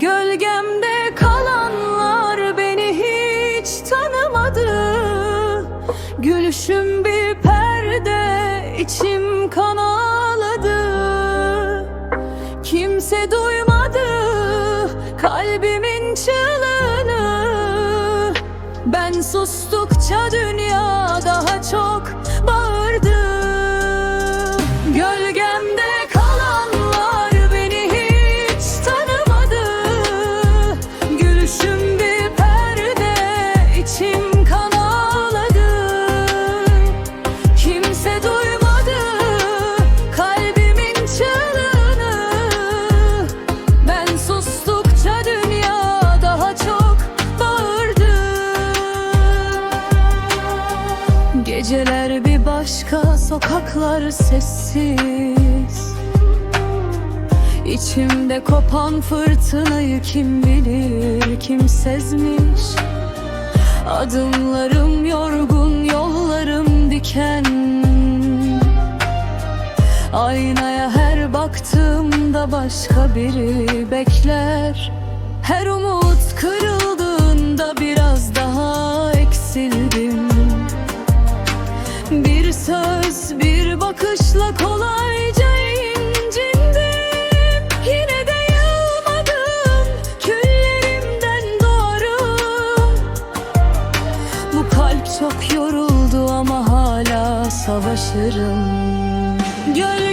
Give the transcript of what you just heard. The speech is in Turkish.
Gölgemde kalanlar beni hiç tanımadı. Gülüşüm bir perde içim kan ağladı. Kimse duymadı kalbimin çığlığını. Ben sustukça dünya daha çok bağlı sokaklar sessiz. İçimde kopan fırtınayı kim bilir kim sezmiş? Adımlarım yorgun yollarım diken. Aynaya her baktığımda başka biri bekler. Her umut Bir söz bir bakışla kolayca incindim. Yine de yılmadım küllerimden doğarım Bu kalp çok yoruldu ama hala savaşırım. Gölge